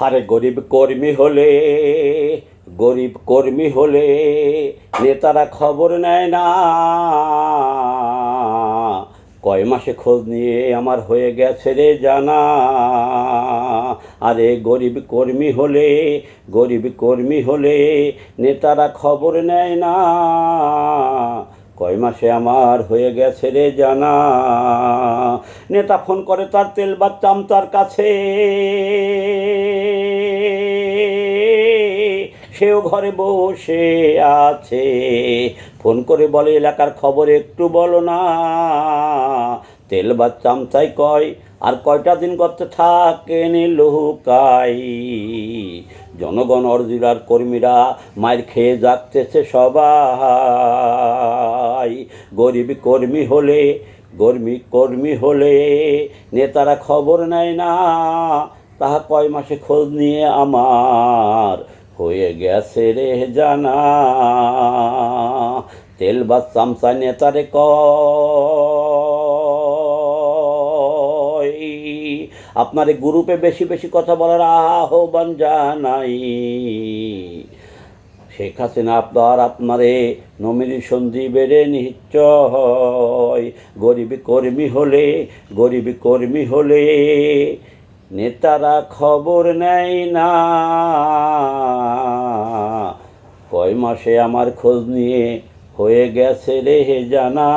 আরে গরিব কর্মী হলে, গরিব কর্মী হলে নেতারা খবর নেয় না। কয় মাসে খোঁজ নিয়ে আমার হয়ে গেছে রে জানা। আরে গরিব কর্মী হলে, গরিব কর্মী হলে নেতারা খবর নেয় না। কয় মাসে আমার হয়ে গেছে রে জানা। নেতা ফোন করে, তার তেল বা চামচার কাছে। সেও ঘরে বসে আছে। ফোন করে বলে, এলাকার খবর একটু বলো না। তেল বা চামচাই কয়, আর কয়টা দিন করতে থাকেন লুকাই জনগণ অর্জিরার কর্মীরা, মায়ের খেয়ে যাচ্ছে সবাই। গরিব কর্মী হলে কর্মী কর্মী হলে নেতারা খবর নেয় না। তাহা কয় মাসে খোঁজ নিয়ে আমার হয়ে গেছে রে জানা। তেল বা চামচা নেতারে কয়, আপনার গ্রুপে বেশি বেশি কথা বলার আহ্বান জানাই। শেখ হাসিনা আপনার আপনারে দিবে রে নিশ্চয়। গরিবী কর্মী হলে, গরিবী কর্মী হলে নেতারা খবর নেয় না। মাসে আমার খোঁজ নিয়ে হয়ে গেছে রে জানা।